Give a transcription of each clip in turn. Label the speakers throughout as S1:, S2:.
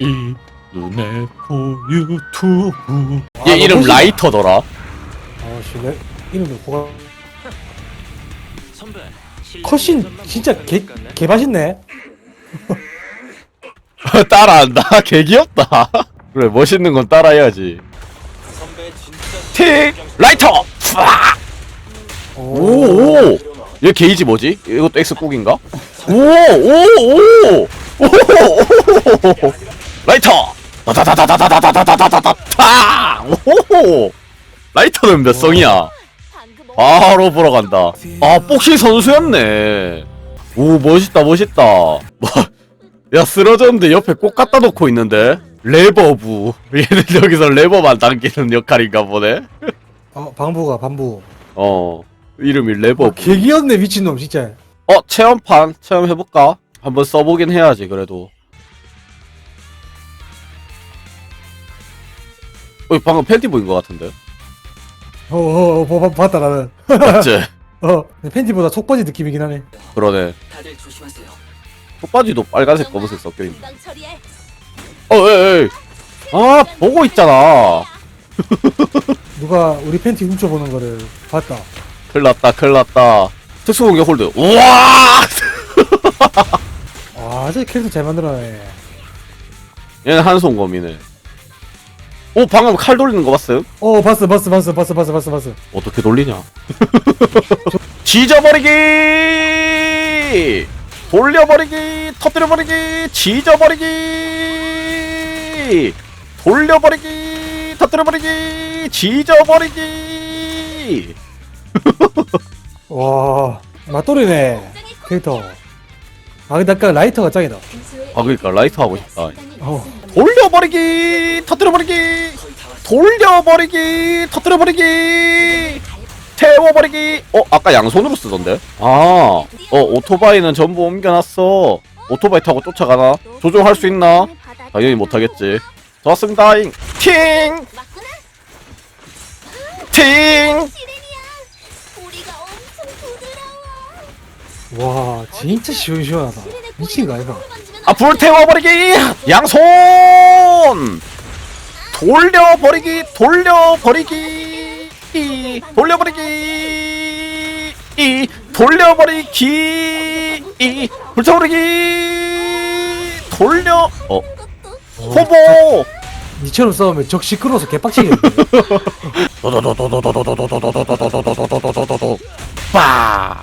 S1: 이 눈에 보 유튜브.
S2: 아, 얘
S3: 이름 라이터더라.
S2: 아씨 내 이름을 보가 컷신 진짜 개 개맛있네.
S3: 따라한다 개귀엽다. 그래 멋있는 건 따라해야지. 틱! 라이터! 오오 얘 게이지 뭐지? 이것도 X국인가? 오오오오오! 라이터! 다다다다다다다다다다다! 오호 라이터는 몇 성이야? 아, 바로 보러 간다. 아 복싱 선수였네. 오 멋있다 멋있다. 뭐, 야 쓰러졌는데 옆에 꽃 갖다 놓고 있는데? 레버부. 얘는 여기서 레버만 당기는 역할인가 보네.
S2: 어 방부가 방부.
S3: 어 이름이 레버부.
S2: 아, 개귀엽네 미친놈 진짜.
S3: 어 체험판 체험해볼까? 한번 써보긴 해야지 그래도. 어, 방금 팬티 보인 것 같은데.
S2: 어, 어, 어 봤다 나는.
S3: 맞지?
S2: 어, 팬티보다 속바지 느낌이긴 하네.
S3: 그러네.
S4: 다들 조심하세요.
S3: 속바지도 빨간색, 검은색 섞여 있네. 어, 에이, 에이. 아, 보고 있잖아.
S2: 누가 우리 팬티 훔쳐보는 거를 봤다.
S3: 큰일 났다, 큰일 났다. 특수 공격 홀드. 우와!
S2: 아, 저 캐릭터 잘 만들어네.
S3: 얘는 한손검이네. 오 방금 칼 돌리는 거 봤어요?
S2: 어 봤어 봤어 봤어 봤어 봤어 봤어 봤어
S3: 어떻게 돌리냐? 지져버리기! 돌려버리기! 터뜨려버리기! 지져버리기! 돌려버리기! 터뜨려버리기! 지져버리기!
S2: 와 맞돌이네 캐릭터 아 근데 아까 라이터가 짱이다
S3: 아 그니까 라이터 하고 싶다.
S2: 어.
S3: 돌려버리기 터뜨려버리기 돌려버리기 터뜨려버리기 태워버리기. 어 아까 양손으로 쓰던데? 아어 오토바이는 전부 옮겨놨어. 오토바이 타고 쫓아가나? 조종할 수 있나? 당연히 못하겠지. 좋았습니다 잉. 팅! 팅!
S2: 와 진짜 시원시원하다. 미친 거 아이가?
S3: 불태워버리기! 양손! 돌려버리기! 돌려버리기! 돌려버리기! 돌려버리기! 불태워버리기! 돌려 어? 호보!
S2: 니처럼 싸우면 적 시끄러워서
S3: 개빡치게 빠.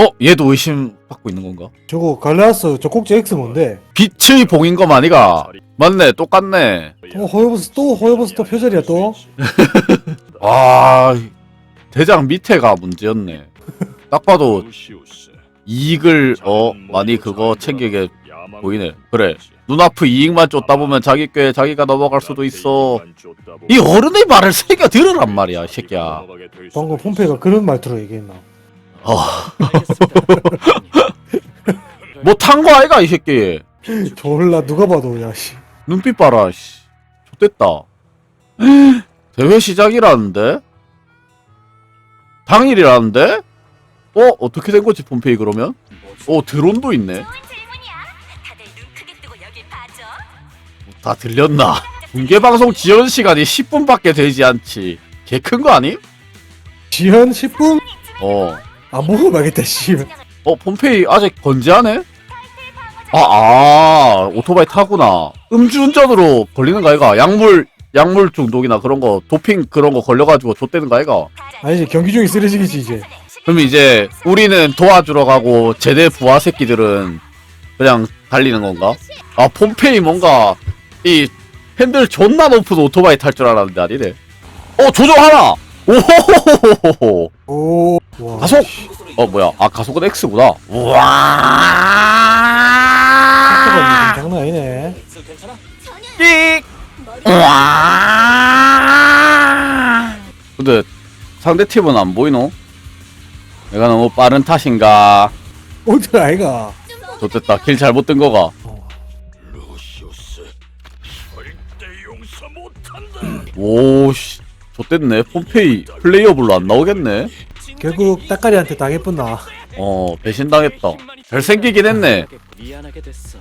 S2: 어?
S3: 얘도 의심받고 있는 건가?
S2: 저거 갈라스 저 꼭지 X 뭔데?
S3: 빛의 봉인 거 아니가? 맞네 똑같네.
S2: 또 호여버스 또 호여버스 또 표절이야 또?
S3: 아 대장 밑에가 문제였네. 딱 봐도 이익을 어 많이 그거 챙기게 보이네. 그래 눈앞의 이익만 쫓다 보면 자기 꾀 자기가 넘어갈 수도 있어. 이 어른의 말을 새겨 들으란 말이야 이 새끼야.
S2: 방금 폼페이가 그런 말투로 얘기했나
S3: 어. 뭐탄 거 아이가 이 새끼?
S2: 졸라. 누가 봐도 야씨.
S3: 눈빛 봐라 씨. 좋됐다. 대회 시작이라는데? 당일이라는데? 어? 어떻게 된 거지 폼페이 그러면? 어 드론도 있네.
S5: 좋은 질문이야. 다들 눈 크게 뜨고 여길 봐줘.
S3: 다 들렸나? 공개 방송 지연 시간이 10분밖에 되지 않지. 개 큰 거 아니?
S2: 지연 10분?
S3: 어.
S2: 안 먹어봐야겠다
S3: 씨어 폼페이 아직 건재하네? 아, 아 오토바이 타구나 음주운전으로 걸리는 거 아이가 약물 약물 중독이나 그런 거 도핑 그런 거 걸려가지고 좆되는 거 아이가
S2: 아니지 경기 중에 쓰러지겠지 이제
S3: 그럼 이제 우리는 도와주러 가고 제대 부하 새끼들은 그냥 달리는 건가? 아 폼페이 뭔가 이 핸들 존나 높은 오토바이 탈 줄 알았는데 아니네. 어 조정하나. 오호호호호호.
S2: 오 와,
S3: 가속! 어 뭐야? 아 가속은 X구나. 우와.
S2: 장난 아니네
S3: 끽. 우와. 근데 상대 팀은 안 보이노? 내가 너무 빠른 탓인가?
S2: 어디 아이가
S3: 좋됐다. 길 잘못 든 거가.
S1: 못한다.
S3: 오씨. 좋됐네. 폼페이 플레이어블로 안 나오겠네.
S2: 결국 따까리한테 당했구나
S3: 어, 배신당했다. 잘생기긴 했네.
S4: 미안하게 됐어.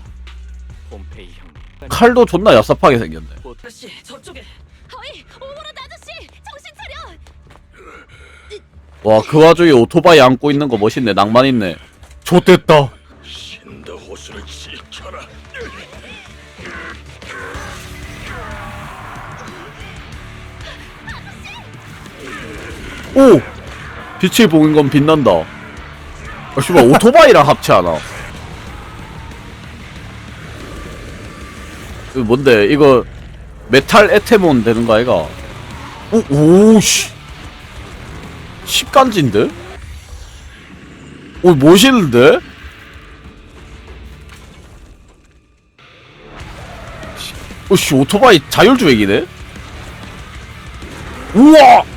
S4: 폼페이 형.
S3: 칼도 존나 얍삽하게 생겼네.
S4: 아저씨 저쪽에
S5: 어이 오버로드 아저씨 정신 차려.
S3: 와, 그 와중에 오토바이 안고 있는 거 멋있네. 낭만 있네. 좋됐다.
S1: 신드 호수를 지켜라.
S3: 오! 빛을 보는 건 빛난다. 아, 씨발, 오토바이랑 합체하나? 그 뭔데, 이거, 메탈 에테몬 되는 거 아이가? 오, 오씨. 십간지인데? 오, 멋있는데? 오씨, 오토바이 자율주행이네? 우와!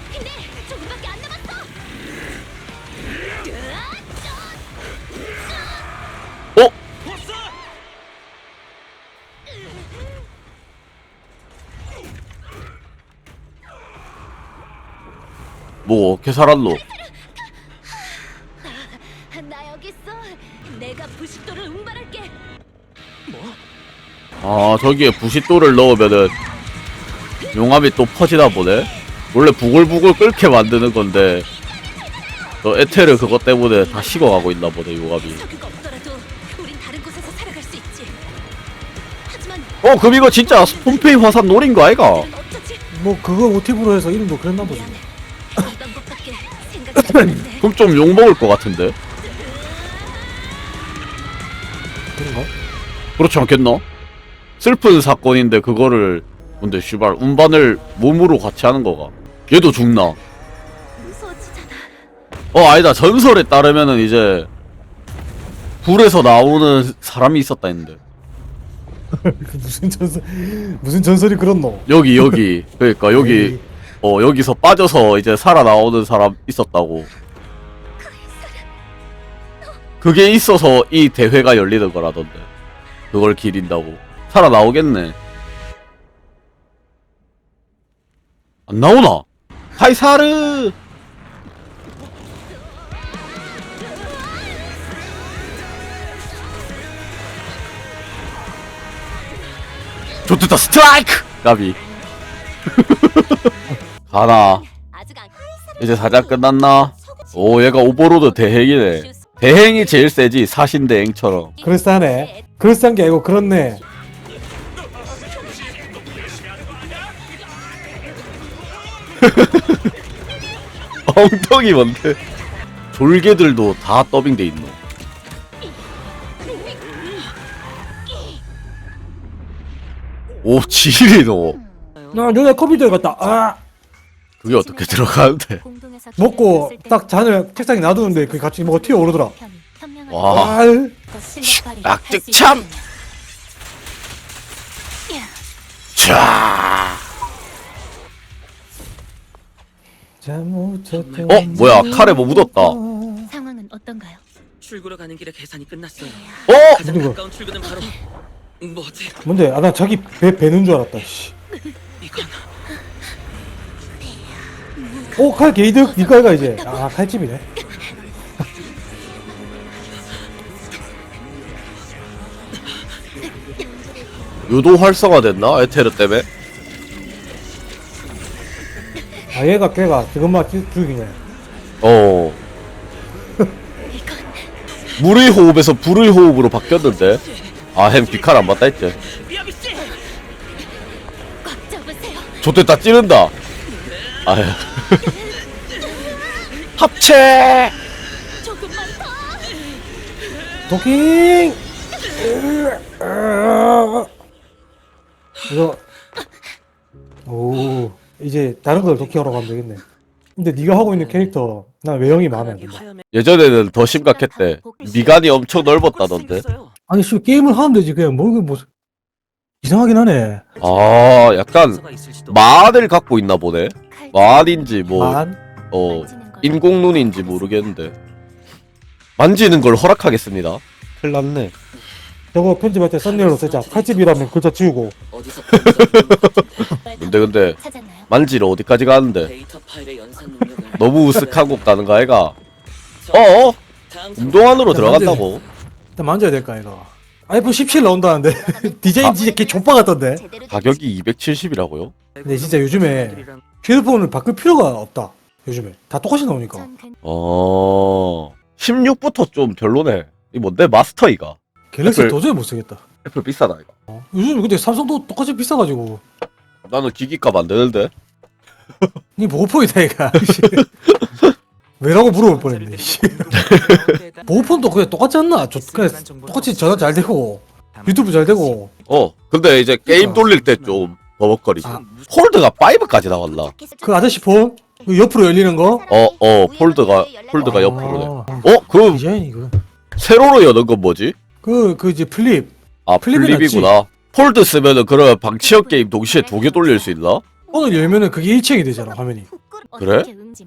S3: 뭐 어떻게 살았노
S5: 나 여기 있어. 내가 부식도를 운반할게.
S3: 아 저기에 부싯돌을 넣으면은 용암이 또 퍼지나 보네? 원래 부글부글 끓게 만드는 건데 저 에테르 그것 때문에 다 식어가고 있나 보네 용암이. 어 그럼 이거 진짜 폼페이 화산 노린 거 아이가?
S2: 뭐 그거 모티브로 해서 이름도 그랬나 보지
S3: 그럼 좀 욕먹을 것 같은데?
S2: 그런가?
S3: 그렇지 않겠나? 슬픈 사건인데 그거를 근데 씨발 운반을 몸으로 같이 하는 거가. 얘도 죽나. 어 아니다. 전설에 따르면은 이제 불에서 나오는 사람이 있었다 했는데.
S2: 그 무슨 전설 무슨 전설이 그렇노?
S3: 여기 여기. 그러니까 여기 어 여기서 빠져서 이제 살아나오는 사람 있었다고. 그게 있어서 이 대회가 열리는 거라던데. 그걸 기린다고. 살아나오겠네. 안 나오나? 카이사르! 좋겠다 스트라이크! 가비 가나. 이제 사장 끝났나? 오 얘가 오버로드 대행이네. 대행이 제일 세지 사신대행처럼.
S2: 그럴싸하네. 그럴싸한 게 아니고 그렇네.
S3: 엉덩이 뭔데? 졸개들도 다 더빙돼 있노 오 지리노.
S2: 나 너네 컴퓨터에 갔다. 아
S3: 그게 어떻게 들어가는데
S2: 먹고 딱 잔을 책상에 놔두는데 그게 같이 뭐가 튀어오르더라 와아
S3: 악득참 자 어? 뭐야, 칼에 뭐 묻었다.
S5: 상황은 어떤가요?
S4: 출구로 가는 길에 계산이 끝났어요.
S3: 어?
S4: 가장 가까운 출구는 바로 뭐지?
S2: 뭔데 아 나 자기 배 배는 줄 알았다 씨.
S4: 이건
S2: 오, 칼 게이득 니거 이가 이제. 아, 칼집이네.
S3: 유도 활성화 됐나? 에테르 때문에?
S2: 아, 얘가 걔가 지금만 죽- 죽이네.
S3: 어 물의 호흡에서 불의 호흡으로 바뀌었는데 아 햄 귀칼 안 맞다 했지.
S5: 꽉 잡으세요.
S3: 좋됐다 찌른다 아휴 합체
S5: 조금만 더.
S2: 도킹! 이거. 오. 이제 다른 걸 도킹하러 가면 되겠네. 근데 네가 하고 있는 캐릭터 난 외형이 마음에 안 든다.
S3: 예전에는 더 심각했대. 미간이 엄청 넓었다던데.
S2: 아니 씨 게임을 하면 되지 그냥 뭐 이거 뭐 이상하긴 하네.
S3: 아, 약간 만을 갖고 있나 보네. 만인지 뭐,
S2: 만
S3: 어, 인공눈인지 모르겠는데. 만지는 걸 허락하겠습니다. 큰일 났네.
S2: 저거 편집할 때 썸네일로 쓰자. 칼집이라면 글자 지우고.
S4: 어디서
S3: 근데 근데
S5: 찾았나요?
S3: 만지러 어디까지 가는데?
S4: 데이터 파일의 연산 능력을
S3: 너무 곳 가는 거 아이가? 어어?
S4: 다음
S3: 운동 안으로 들어간다고.
S2: 일단 만져야 될까 이거. 아이폰 17 나온다는데 디자인 진짜 개 족바 같던데.
S5: 제대로
S3: 가격이 270이라고요?
S2: 근데 진짜 요즘에 휴대폰을 바꿀 필요가 없다. 요즘에 다 똑같이 나오니까.
S3: 어. 16부터 좀 별로네. 이 뭔데 마스터 이가.
S2: 갤럭시
S3: 애플-
S2: 도저히 못 쓰겠다.
S3: 애플 비싸다 이거.
S2: 어. 요즘 근데 삼성도 똑같이 비싸가지고
S3: 나는 기기값 안 되는데.
S2: 이 보호폰이다 이가. 왜라고 물어볼 뻔했네. 씨. 보호폰도 그냥 똑같지 않나? 저, 그냥 똑같이 전화 잘 되고 유튜브 잘 되고
S3: 어. 근데 이제 게임 돌릴 때 좀 버벅거리지.
S2: 아.
S3: 폴드가 5까지 나왔나?
S2: 그 아저씨 폰? 그 옆으로 열리는 거?
S3: 어, 어, 폴드가 폴드가 옆으로네.
S2: 아,
S3: 어? 그
S2: 디자인이 그.
S3: 세로로 여는 건 뭐지?
S2: 그, 그 이제 플립.
S3: 아,
S2: 플립이
S3: 플립이구나. 폴드 쓰면은 그러면 방치형 게임 동시에 두 개 돌릴 수 있나?
S2: 오늘 열면은 그게 일체이 되잖아, 화면이.
S3: 그래?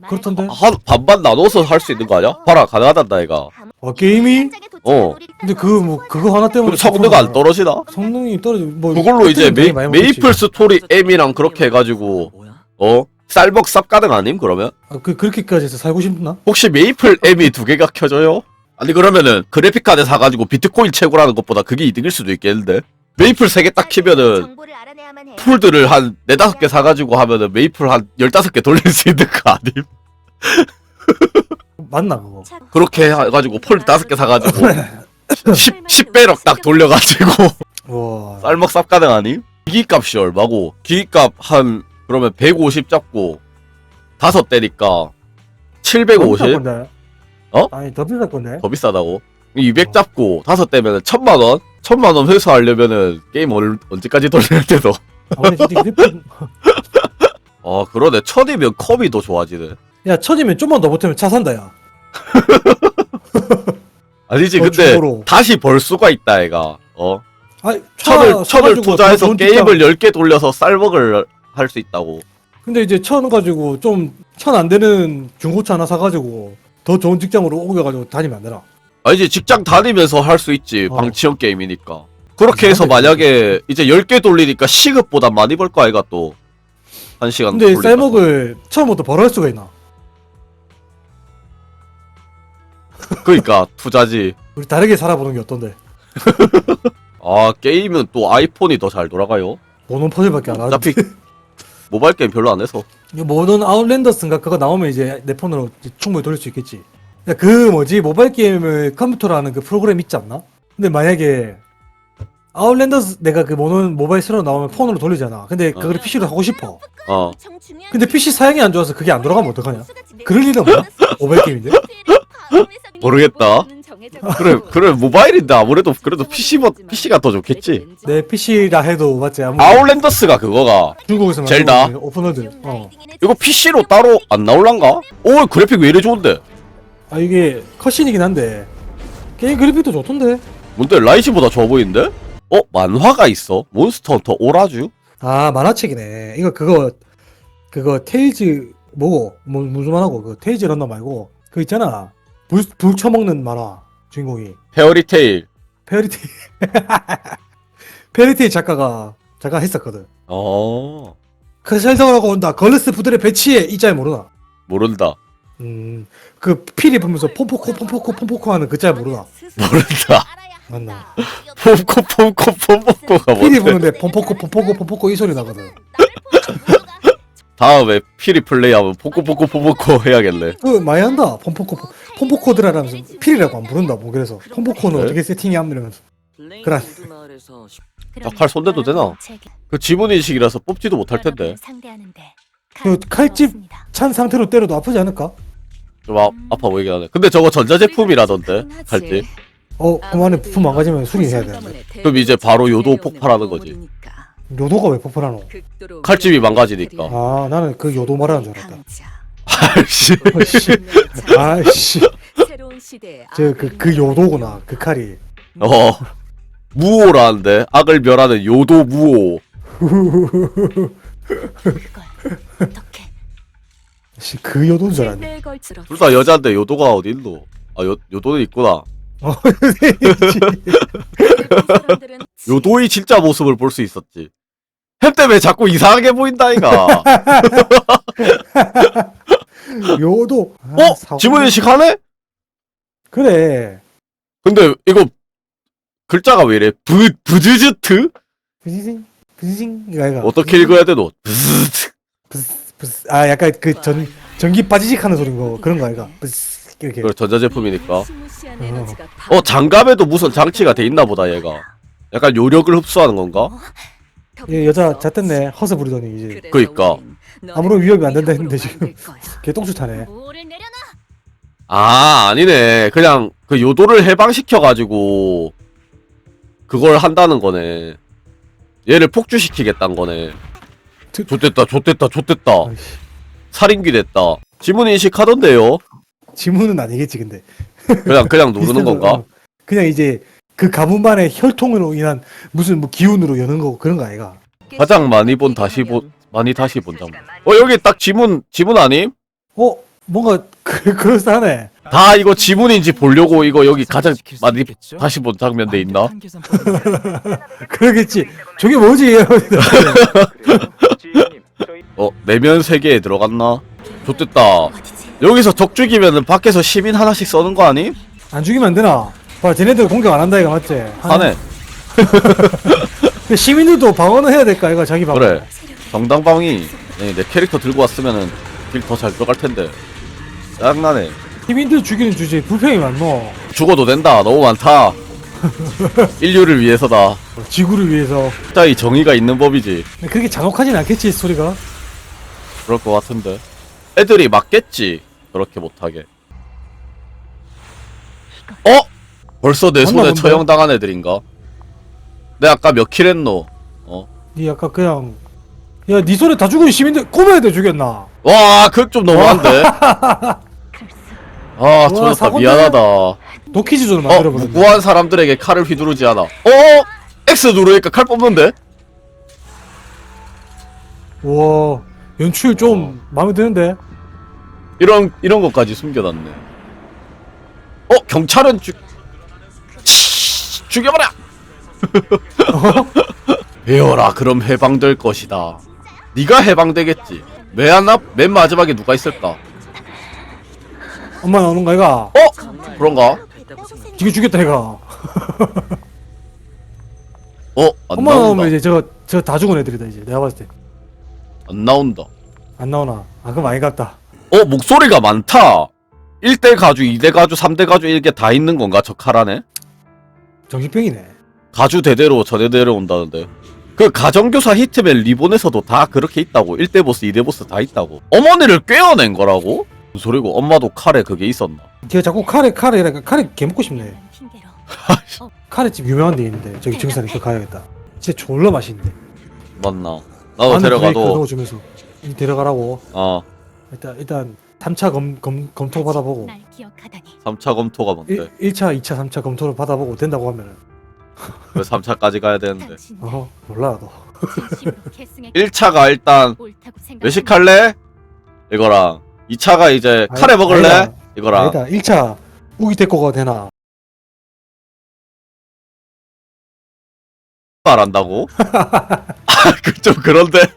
S2: 그렇던데?
S3: 한 반반 나눠서 할 수 있는 거 아니야? 봐라 가능하단다 이가.
S2: 어, 게임이?
S3: 어.
S2: 근데 그, 뭐, 그거 하나 때문에.
S3: 그럼 성능 안 떨어지나?
S2: 성능이 떨어지, 뭐.
S3: 그걸로 이제 메,
S2: 많이.
S3: 메이플 스토리 M이랑 그렇게 해가지고? 어 쌀먹 쌉 가능 아님 그러면?
S2: 아, 그, 그렇게까지 해서 살고 싶나?
S3: 혹시 메이플 M이 두 개가 켜져요? 아니 그러면은 그래픽 카드 사가지고 비트코인 채굴하는 것보다 그게 이득일 수도 있겠는데 메이플 세개딱 키면은 폴드를 한 네다섯 개 사가지고 하면은 메이플 한 열다섯 개 돌릴 수 있는 거 아님?
S2: 맞나, 그거?
S3: 그렇게 해가지고 폴드 다섯 개 사가지고 10, 10배럭 딱 돌려가지고
S2: 와.
S3: 쌀먹 쌉 가능 아님? 기기값이 얼마고 기기값 한 그러면 150 잡고 다섯 대니까 750?
S2: 건데?
S3: 어?
S2: 아니, 더 비쌀 건데?
S3: 더 비싸다고? 200 잡고 다섯 대면은 천만 원? 천만 원 회수하려면은 게임 얼, 언제까지 돌려야 돼도
S2: 아, 근데 진짜 휴대폰.
S3: 아 그러네 천이면 컵이 더 좋아지네
S2: 야, 천이면 좀만 더 보태면 차 산다, 야.
S3: 아니지
S2: 어,
S3: 근데
S2: 중고로.
S3: 다시 벌 수가 있다 애가 어
S2: 아니,
S3: 천을 천을
S2: 사가지고
S3: 투자해서 게임을
S2: 뒷장-
S3: 10개 돌려서 쌀먹을 할 수 있다고
S2: 근데 이제 천 가지고 좀 천 안 되는 중고차 하나 사가지고 더 좋은 직장으로 옮겨가지고 다니면 안 되나?
S3: 아니지 직장 다니면서 할 수 있지.
S2: 어.
S3: 방치형 게임이니까. 그렇게 해서
S2: 맞네,
S3: 만약에 이제 10개 돌리니까 시급보다 많이 벌 거 아이가 또. 한 시간
S2: 근데
S3: 돌리니까.
S2: 쌀먹을 처음부터 벌어할 수가 있나?
S3: 그러니까 투자지.
S2: 우리 다르게 살아보는 게 어떤데?
S3: 아 게임은 또 아이폰이 더 잘 돌아가요.
S2: 모논 퍼즐밖에 안 하는데.
S3: 어차피 모바일 게임 별로 안 해서.
S2: 모논 아웃랜더스인가? 그거 나오면 이제 내 폰으로 이제 충분히 돌릴 수 있겠지. 야, 그 뭐지 모바일 게임을 컴퓨터로 하는 그 프로그램 있지 않나? 근데 만약에 아웃랜더스 내가 그 모논 모바일 새로 나오면 폰으로 돌리잖아 근데 그걸 PC로 하고 싶어
S3: 어
S2: 근데 PC 사양이 안 좋아서 그게 안 돌아가면 어떡하냐? 그럴 일은 없나? 모바일 게임인데?
S3: 모르겠다. 그래 그래 모바일인데 아무래도 그래도 PC 버, PC가 더 좋겠지
S2: 내 PC라 해도 맞지 아무
S3: 아웃랜더스가 그거가
S2: 중국에서
S3: 젤다.
S2: 만든 오픈월드 어.
S3: 이거 PC로 따로 안 나올란가? 오 그래픽 왜 이래 좋은데
S2: 아 이게 컷신이긴 한데. 게임 그래픽도 좋던데.
S3: 뭔데 라이즈보다 좋아 보이는데? 어 만화가 있어? 몬스터 헌터 오라주?
S2: 아 만화책이네. 이거 그거 그거 테일즈 뭐고? 뭐 무슨 만화고? 그 테일즈 런너 말고. 그 있잖아. 불, 불 쳐먹는 만화 주인공이.
S3: 페어리테일.
S2: 페어리테일. 페어리테일 작가가 작가 했었거든.
S3: 어.
S2: 그 살성하고 온다. 걸레스 부들의 배치에 이 짤 모르나?
S3: 모른다.
S2: 음 그 피리 보면서 폼포코 폼포코 폼포코 하는 그 짤 모르나
S3: 모른다.
S2: 맞나?
S3: 폼코 폼코 폼포코가
S2: 피리
S3: 뭔데
S2: 보는데 폼포코 폼포코 폼포코 이 소리 나거든.
S3: 다음에 피리 플레이하면 포코포코 포포코 해야겠네.
S2: 그 많이 한다. 폼포코 폼포코드라면서 피리라고 안 부른다 뭐. 그래서 폼포코는
S3: 그래?
S2: 어떻게 세팅이 이러면서. 그래.
S4: 마을에서
S3: 칼 손대도 되나? 그 지문 인식이라서 뽑지도 못할 텐데
S2: 그 칼집 찬 상태로 때려도 아프지 않을까?
S3: 좀 아, 아파 보이긴 하네 근데 저거 전자제품이라던데 칼집
S2: 어 그만에 부품 망가지면 수리해야 되는데
S3: 그럼 이제 바로 요도 폭발하는 거지.
S2: 요도가 왜?
S5: 극도로
S3: 칼집이 망가지니까.
S2: 아 나는 그 요도 말하는 줄 알았다.
S5: 강자.
S3: 아이씨.
S2: 저 그 그 요도구나. 그 칼이.
S3: 어. 무오라는데 악을 멸하는 요도 무오.
S5: 어떻게
S2: 씨, 그 요도인 줄 알았네.
S5: 세대에 걸치러
S3: 둘다 여자인데 요도가 어디 있노? 아 요, 요도는 있구나.
S2: 어,
S5: 사람들은
S3: 요도의 진짜 모습을 볼 수 있었지. 햄 때문에 자꾸 이상하게 보인다 이가.
S2: 요도. 아,
S3: 어?
S2: 사고-
S3: 지문인식 하네?
S2: 그래.
S3: 근데 이거 글자가 왜 이래? 부 부즈즈트?
S2: 부지징 부지징 이거 이거.
S3: 어떻게 읽어야 되노? 부즈즈트.
S2: 부스, 부스. 아 약간 그 전 전기 빠지직 하는 소리인 거 그런 거 아이가. 부스 이렇게.
S3: 그 전자제품이니까.
S2: 어.
S3: 어 장갑에도 무슨 장치가 돼 있나 보다 얘가. 약간 요력을 흡수하는 건가?
S2: 얘 여자 잣됐네. 허세 부리더니 이제
S3: 그니까.
S2: 아무런 위협이 안 된다 했는데 지금.
S5: 거야.
S2: 개똥수 타네.
S3: 아 아니네. 그냥 그 요도를 해방시켜 가지고 그걸 한다는 거네. 얘를 폭주시키겠다는 거네.
S2: 저-
S3: 좋됐다, 좋됐다, 좋됐다.
S2: 아이씨.
S3: 살인귀 됐다. 지문 인식하던데요.
S2: 지문은 아니겠지 근데.
S3: 그냥 그냥 누르는
S2: 비슷한 거,
S3: 건가?
S2: 어. 그냥 이제 그 가문만의 혈통으로 인한 무슨 뭐 기운으로 여는 거 그런 거 아이가.
S3: 가장 많이 본 다시 본 많이 다시 본 장면. 어 여기 딱 지문 지문 아님?
S2: 어 뭔가 그 그럴싸하네.
S3: 다 이거 지문인지 보려고 이거 여기 가장 많이 다시 본 장면 돼 있나?
S2: 그러겠지. 저게 뭐지?
S3: 어 내면 세계에 들어갔나? 좋됐다. 여기서 적 죽이면은 밖에서 시민 하나씩 써는 거 아님?
S2: 안 죽이면 안 되나? 봐, 쟤네들 공격 안 한다 이거 맞지?
S3: 하네.
S2: 시민들도 방어는 해야 될까 이거 자기 방어.
S3: 그래. 정당방위 네, 내 캐릭터 들고 왔으면은 길 더 잘 들어갈 텐데. 짜증나네.
S2: 시민들 죽이는 주제에 불평이 많노.
S3: 죽어도 된다. 너무 많다. 인류를 위해서다.
S2: 지구를 위해서.
S3: 진짜 이 정의가 있는 법이지.
S2: 근데 그렇게 잔혹하진 않겠지 소리가.
S3: 그럴 것 같은데. 애들이 맞겠지. 그렇게 못하게. 어? 벌써 내
S2: 맞나
S3: 손에
S2: 본데?
S3: 처형당한 애들인가? 내 아까 몇 킬 했노? 어?
S2: 니 아까 그냥 야니 손에 다 죽은 시민들 꼬마애들 죽였나?
S3: 와, 그건 좀 너무한데? 아, 터졌다.
S2: 사고인데?
S3: 미안하다. 어,
S2: 노키즈존을 만들어버렸네.
S3: 무고한 사람들에게 칼을 휘두르지 않아. 어? X 누르니까 칼 뽑는데?
S2: 와 연출 좀 마음에 드는데.
S3: 이런, 이런 것까지 숨겨놨네. 어? 경찰은 죽, 치, 죽여버려! 배워라, 그럼 해방될 것이다. 네가 해방되겠지. 맨 하나, 맨 마지막에 누가 있을까?
S2: 엄마 나오는 거 아이가?
S3: 어? 그런가?
S2: 지금 죽였다 이가.
S3: 어? 안
S2: 엄마 나오면
S3: 나온다.
S2: 이제 저거 저다 죽은 애들이다 이제 내가 봤을 때.
S3: 안 나온다.
S2: 안 나오나? 아 그럼 많이 갔다.
S3: 어? 목소리가 많다. 1대 가주, 2대 가주, 3대 가주 이게 다 있는 건가? 저칼 안에?
S2: 정신병이네.
S3: 가주 대대로 전해대로 온다는데 그 가정교사 히트맨 리본에서도 다 그렇게 있다고. 1대 보스 2대 보스 다 있다고. 어머니를 꿰어낸 거라고? 무슨 소리고? 엄마도 칼에 그게 있었나?
S2: 걔 자꾸 카레 카레 이러니까 카레 개 먹고 싶네.
S5: 핑계로.
S2: 카레집 유명한 데 있는데 저기 증산에 그 가야겠다. 진짜 졸라 맛있는데.
S3: 맞나? 나도 데려가도
S2: 넣어주면서 이 데려가라고.
S3: 어.
S2: 일단 일단 3차 검, 검 검토 받아보고.
S5: 날 기억하다니.
S3: 3차 검토가 뭔데?
S2: 1, 1차, 2차, 3차 검토를 받아보고 된다고 하면은
S3: 왜 3차까지 가야 되는데?
S2: 어 몰라 나도
S3: 1차가 일단 외식할래? 이거랑. 2차가 이제 카레 먹을래? 이거랑.
S2: 아니다 1차 우기 데꼬가 되나?
S3: 말한다고? 아, 그좀 그런데?